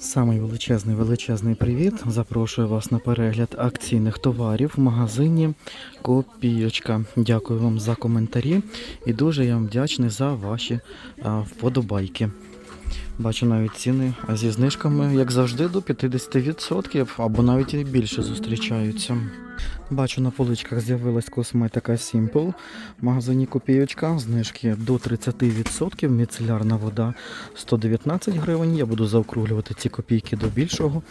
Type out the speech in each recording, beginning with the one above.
Самий величезний величезний привіт. Запрошую вас на перегляд акційних товарів в магазині Копійочка. Дякую вам за коментарі і дуже я вам вдячний за ваші а, вподобайки. Бачу навіть ціни зі знижками, як завжди, до 50% або навіть і більше зустрічаються. Бачу, на поличках з'явилась косметика Simple в магазині Копійочка. Знижки до 30%, міцелярна вода 119 гривень. Я буду заокруглювати ці копійки до більшого.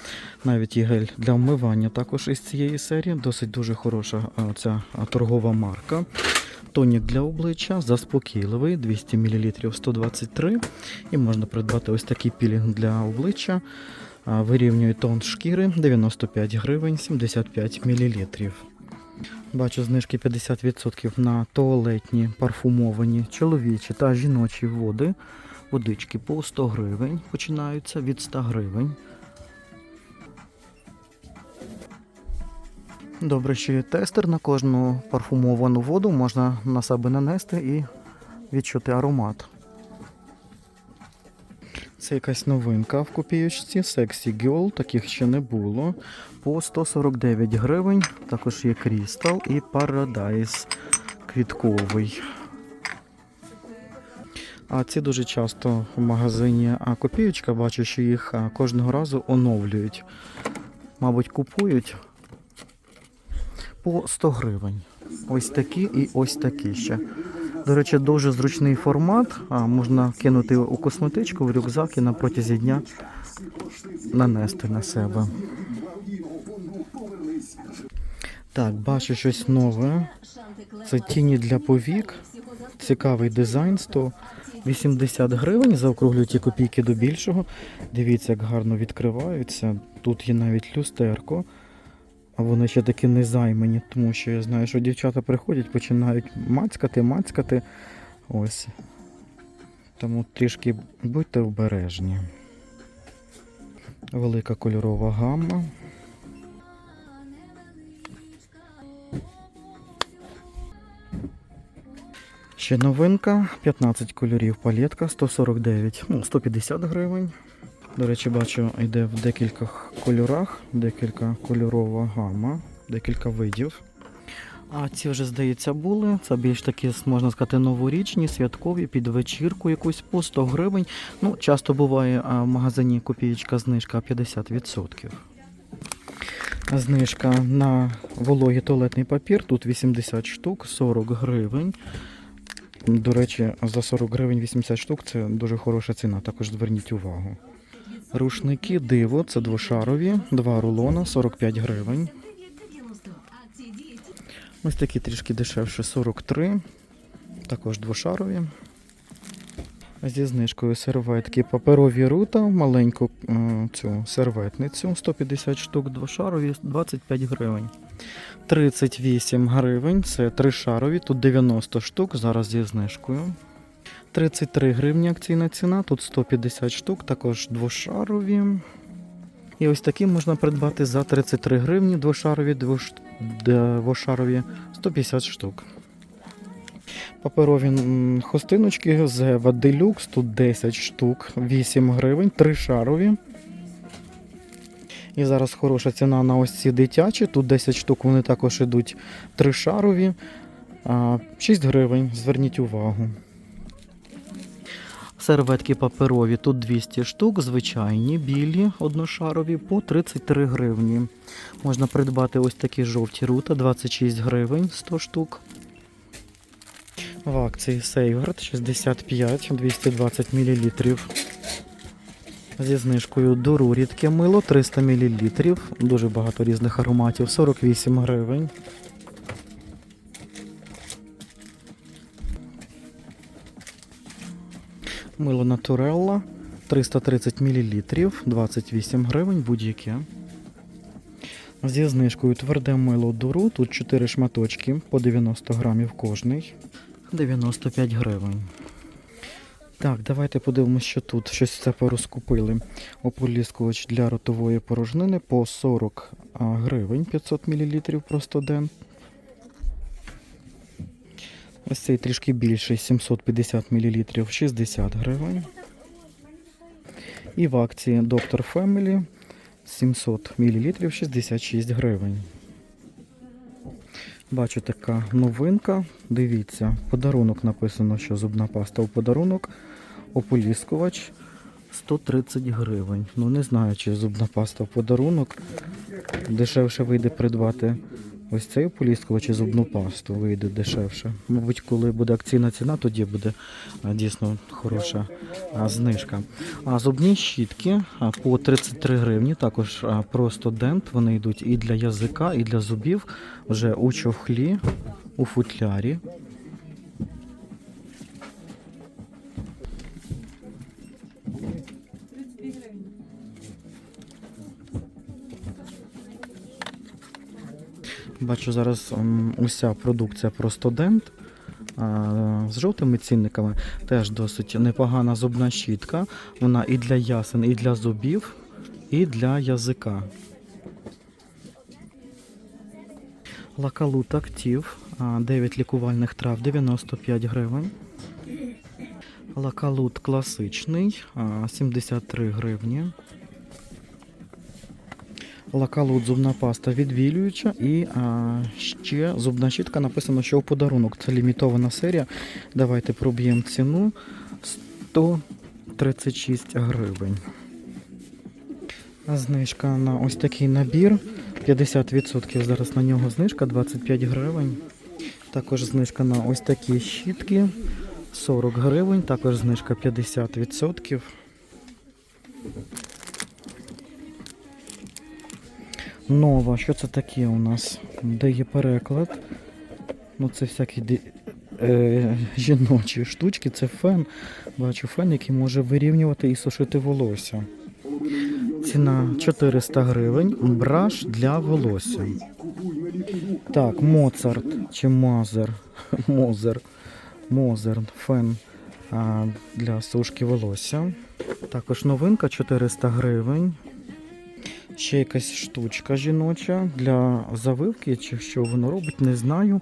Навіть і гель для вмивання також із цієї серії. Досить дуже хороша ця торгова марка. Тонік для обличчя заспокійливий 200 мл 123 і можна придбати ось такий пілінг для обличчя. Вирівнює тон шкіри 95 гривень 75 мл. Бачу знижки 50% на туалетні, парфумовані, чоловічі та жіночі води. Водички по 100 гривень починаються від 100 гривень. Добре, що є тестер на кожну парфумовану воду можна на себе нанести і відчути аромат. Це якась новинка в копійочці. Sexy Girl, таких ще не було. По 149 гривень. Також є Crystal і Paradise квітковий. А ці дуже часто в магазині копійочка, бачу, що їх кожного разу оновлюють. Мабуть, купують по 100 гривень. Ось такі і ось такі ще. До речі, дуже зручний формат. А, можна кинути у косметичку, в рюкзак і на протязі дня нанести на себе. Так, бачу щось нове. Це тіні для повік. Цікавий дизайн 180 гривень. Заокруглюю ті копійки до більшого. Дивіться, як гарно відкриваються. Тут є навіть люстерко. А вони ще такі не займані, тому що я знаю, що дівчата приходять, починають мацькати, мацькати. Ось. Тому трішки будьте обережні. Велика кольорова гамма. Ще новинка, 15 кольорів палетка, 149, ну, 150 гривень. До речі, бачу, йде в декількох кольорах, декілька кольорова гама, декілька видів. А ці вже, здається, були. Це більш такі, можна сказати, новорічні, святкові, під вечірку якусь по 100 гривень. Ну, часто буває в магазині копієчка знижка 50%. Знижка на вологий туалетний папір. Тут 80 штук, 40 гривень. До речі, за 40 гривень 80 штук це дуже хороша ціна, також зверніть увагу. Рушники диво, це двошарові, два рулона, 45 гривень. Ось такі трішки дешевше 43, також двошарові. Зі знижкою серветки паперові рута, маленьку е, цю серветницю 150 штук, двошарові 25 гривень. 38 гривень, це тришарові, тут 90 штук, зараз зі знижкою. 33 гривні акційна ціна, тут 150 штук, також двошарові. І ось такі можна придбати за 33 гривні, двошарові, двош... двошарові 150 штук. Паперові м, хустиночки з Deluxe, тут 10 штук, 8 гривень, тришарові. І зараз хороша ціна на ось ці дитячі. Тут 10 штук, вони також ідуть тришарові. А, 6 гривень, зверніть увагу. Серветки паперові, тут 200 штук, звичайні, білі, одношарові по 33 гривні. Можна придбати ось такі жовті рута, 26 гривень 100 штук. В акції Сейгард 65 220 мл. Зі знижкою Дуру рідке мило 300 мл. Дуже багато різних ароматів, 48 гривень. Мило Натурелла 330 мл, 28 гривень будь-яке. Зі знижкою тверде мило дуру, тут 4 шматочки по 90 грамів кожний. 95 гривень. Так, давайте подивимося, що тут щось це порозкупили. Ополіскувач для ротової порожнини по 40 гривень 500 мл просто ден. Ось цей трішки більший 750 мл 60 гривень. І в акції Доктор Family 700 мл 66 гривень. Бачу така новинка. Дивіться, подарунок написано, що зубна паста у подарунок. Ополіскувач 130 гривень. Ну не знаю, чи зубна паста в подарунок. Дешевше вийде придбати ось цей ополіскувач чи зубну пасту. Вийде дешевше. Мабуть, коли буде акційна ціна, тоді буде дійсно хороша знижка. А зубні щітки по 33 гривні, також просто дент. Вони йдуть і для язика, і для зубів вже у чохлі, у футлярі. Бачу зараз уся продукція просто дент. а, З жовтими цінниками теж досить непогана зубна щітка. Вона і для ясен, і для зубів, і для язика. Лакалут актив, 9 лікувальних трав 95 гривень. Лакалут класичний 73 гривні. Лакалут зубна паста відвілююча і а, ще зубна щітка написано, що в подарунок. Це лімітована серія. Давайте проб'ємо ціну 136 гривень. Знижка на ось такий набір. 50% зараз на нього знижка 25 гривень. Також знижка на ось такі щітки 40 гривень, також знижка 50%. Нова, що це таке у нас? Де є переклад? Ну це всякі е, жіночі штучки, це фен. Бачу фен, який може вирівнювати і сушити волосся. Ціна 400 гривень. Браш для волосся. Так, Моцарт чи Мазер. Мозер. Мозер. Фен для сушки волосся. Також новинка 400 гривень. Ще якась штучка жіноча для завивки, чи що воно робить, не знаю.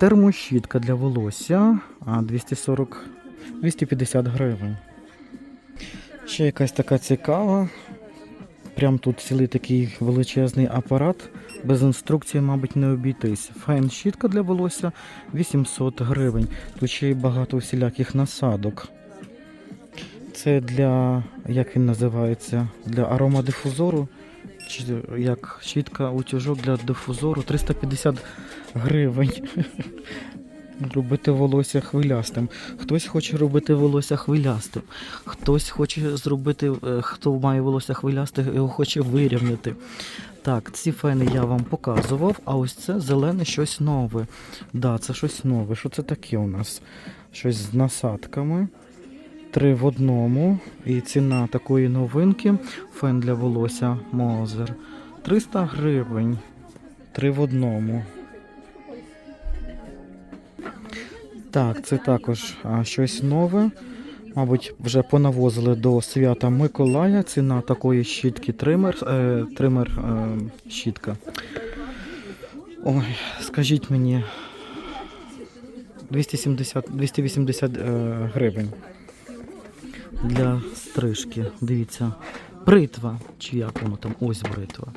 Термощітка для волосся 240 250 гривень. Ще якась така цікава. Прям тут цілий такий величезний апарат. Без інструкції, мабуть, не обійтись. Файн щітка для волосся 800 гривень. Тут ще й багато всіляких насадок. Це для, як він називається, для аромадифузору. Чи як щітка утюжок для дифузору 350 гривень. Робити волосся хвилястим. Хтось хоче робити волосся хвилястим. Хтось хоче зробити, е, хто має волосся хвилясте, його хоче вирівняти. Так, ці фени я вам показував, а ось це зелене щось нове. Да, це щось нове. Що це таке у нас? Щось з насадками. Три в одному. І ціна такої новинки. Фен для волосся Мозер. 300 гривень. Три в одному. Так, це також а, щось нове. Мабуть, вже понавозили до свята Миколая. Ціна такої щітки тример, е, тример е, щітка. Ой, скажіть мені 270, 280 е, гривень для стрижки. Дивіться, бритва. Чи як воно там? Ось бритва.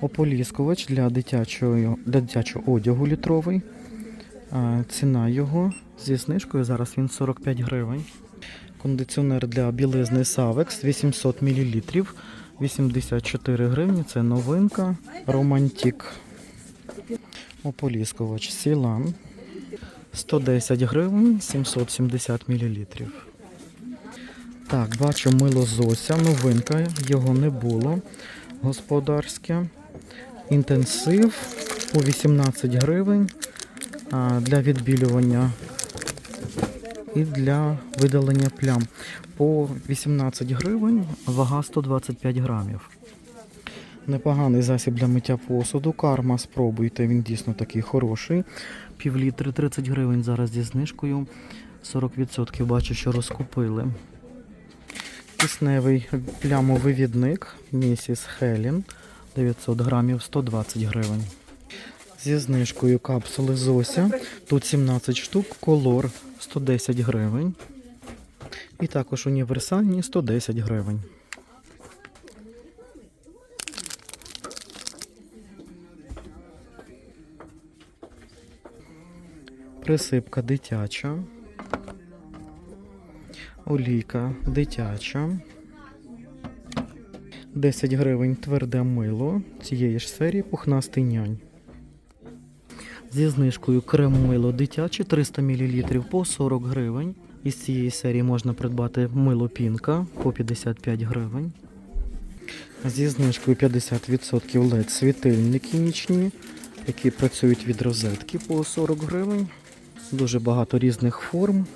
Ополіскувач для дитячого, для дитячого одягу літровий. Ціна його зі знижкою зараз він 45 гривень. Кондиціонер для білизни Savex 800 мл 84 гривні. Це новинка. Романтик. Ополіскувач Сілан 110 гривень 770 мл. Так, бачу мило Зося, новинка, його не було. Господарське. Інтенсив по 18 гривень для відбілювання і для видалення плям. По 18 гривень, вага 125 грамів. Непоганий засіб для миття посуду. Карма, спробуйте, він дійсно такий хороший. Півлітри 30 гривень зараз зі знижкою. 40% бачу, що розкупили. Кисневий плямовивідник Місіс Хелін 900 грамів 120 гривень. Зі знижкою капсули Зося. Тут 17 штук, колор 110 гривень. І також універсальні 110 гривень. Присипка дитяча. Олійка дитяча. 10 гривень тверде мило цієї ж серії пухнастий нянь. Зі знижкою крем мило дитяче 300 мл по 40 гривень. Із цієї серії можна придбати мило пінка по 55 гривень. Зі знижкою 50% LED світильники нічні, які працюють від розетки по 40 гривень. Дуже багато різних форм.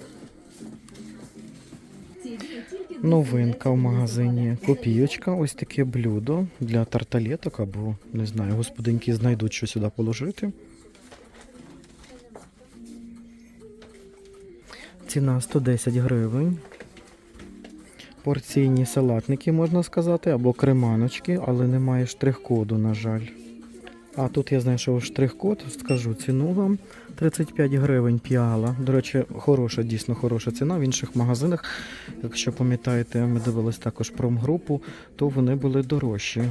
Новинка в магазині. Копійочка, ось таке блюдо для тарталеток або, не знаю, господинки знайдуть, що сюди положити. Ціна 110 гривень. Порційні салатники, можна сказати, або креманочки, але немає штрих-коду, на жаль. А тут я знайшов штрих-код, скажу ціну вам. 35 гривень піала. До речі, хороша, дійсно хороша ціна. В інших магазинах, якщо пам'ятаєте, ми дивились також промгрупу, то вони були дорожчі.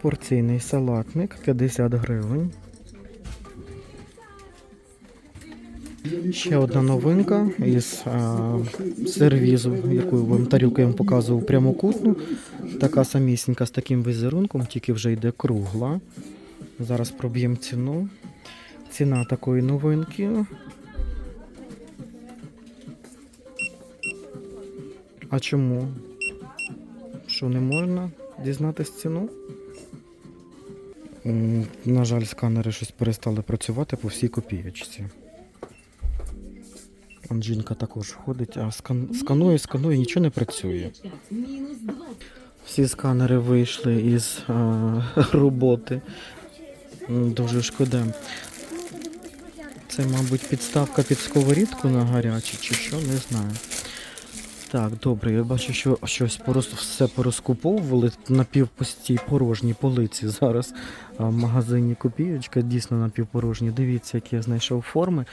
Порційний салатник 50 гривень. Ще одна новинка із а, сервізу, яку вам тарілку я вам показував прямокутну. Така самісінька з таким візерунком, тільки вже йде кругла. Зараз проб'ємо ціну. Ціна такої новинки. А чому? Що не можна дізнатись ціну? На жаль, сканери щось перестали працювати по всій копієчці. Жінка також ходить, а скан... сканує, сканує, нічого не працює. Мінус 20. Всі сканери вийшли із а, роботи. Дуже шкода. Це, мабуть, підставка під сковорідку на гаряче, чи що, не знаю. Так, добре, я бачу, що щось порос... все порозкуповували на півпустій порожній полиці зараз в магазині Копієчка, дійсно напівпорожні. Дивіться, які я знайшов форми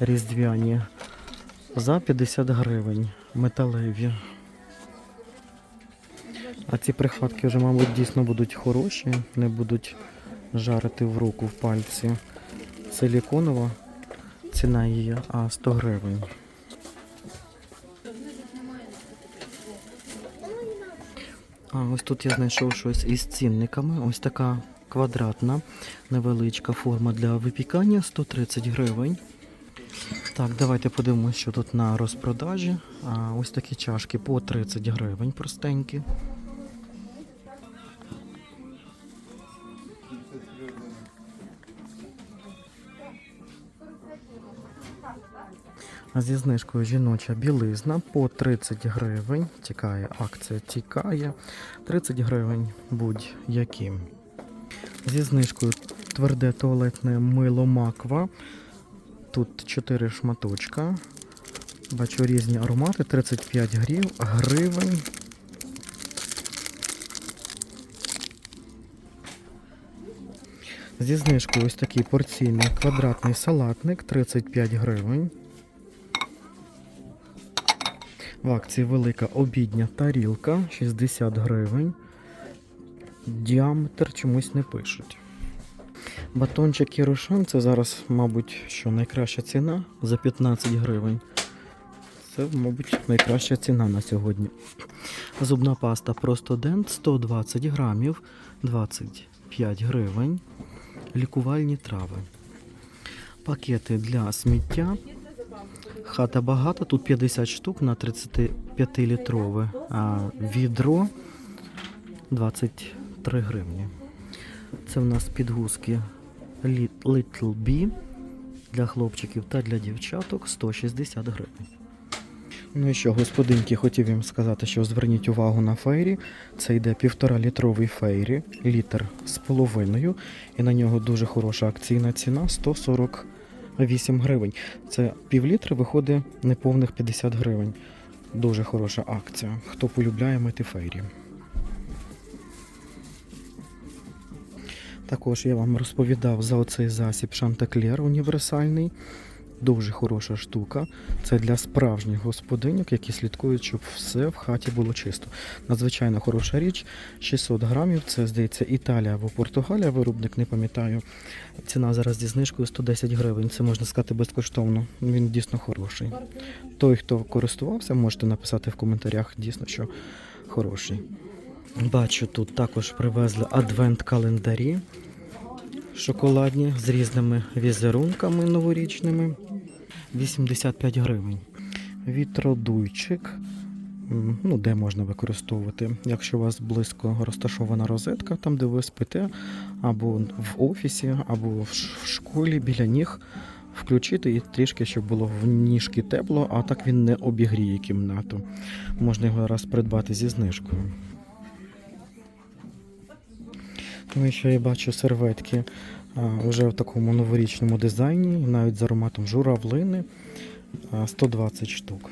різдвяні за 50 гривень металеві. А ці прихватки вже, мабуть, дійсно будуть хороші, не будуть жарити в руку в пальці. Силіконова ціна її а 100 гривень. А ось тут я знайшов щось із цінниками. Ось така квадратна невеличка форма для випікання 130 гривень. Так, давайте подивимося, що тут на розпродажі. А, ось такі чашки по 30 гривень простенькі. Зі знижкою жіноча білизна по 30 гривень. Тікає акція, тікає. 30 гривень будь-які. Зі знижкою тверде туалетне мило маква. Тут 4 шматочка. Бачу різні аромати, 35 грів, гривень. Зі знижкою ось такий порційний квадратний салатник 35 гривень. В акції велика обідня тарілка 60 гривень. Діаметр чомусь не пишуть. Батончик Кірошан це зараз, мабуть, що найкраща ціна за 15 гривень. Це, мабуть, найкраща ціна на сьогодні. Зубна паста Просто Дент 120 грамів, 25 гривень. Лікувальні трави. Пакети для сміття. Хата багата, тут 50 штук на 35-літрове. А відро 23 гривні. Це в нас підгузки Little B для хлопчиків та для дівчаток 160 гривень. Ну і що, господинки, хотів їм сказати, що зверніть увагу на фейрі. Це йде півтора літровий фейрі, літр з половиною, і на нього дуже хороша акційна ціна 148 гривень. Це півлітри виходить неповних 50 гривень. Дуже хороша акція. Хто полюбляє метифейрі. Також я вам розповідав за оцей засіб Шантеклер універсальний. Дуже хороша штука. Це для справжніх господиньок, які слідкують, щоб все в хаті було чисто. Надзвичайно хороша річ. 600 грамів. Це здається Італія або Португалія. Виробник не пам'ятаю. Ціна зараз зі знижкою 110 гривень. Це можна сказати безкоштовно. Він дійсно хороший. Той, хто користувався, можете написати в коментарях дійсно, що хороший. Бачу, тут також привезли адвент-календарі шоколадні з різними візерунками новорічними. 85 гривень. Вітродуйчик. Ну, де можна використовувати. Якщо у вас близько розташована розетка, там де ви спите, або в офісі, або в школі біля ніг, включити і трішки, щоб було в ніжки тепло, а так він не обігріє кімнату. Можна його раз придбати зі знижкою. Ну і ще я бачу серветки вже в такому новорічному дизайні, навіть з ароматом журавлини. а, 120 штук.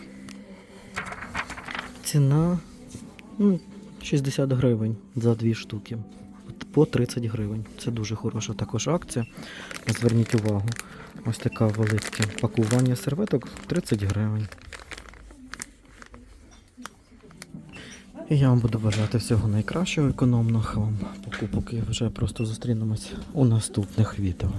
Ціна ну, 60 гривень за дві штуки. По 30 гривень. Це дуже хороша також акція. Зверніть увагу. Ось така велике пакування серветок 30 гривень. І я вам буду бажати всього найкращого, економних вам покупок вже просто зустрінемось у наступних відео.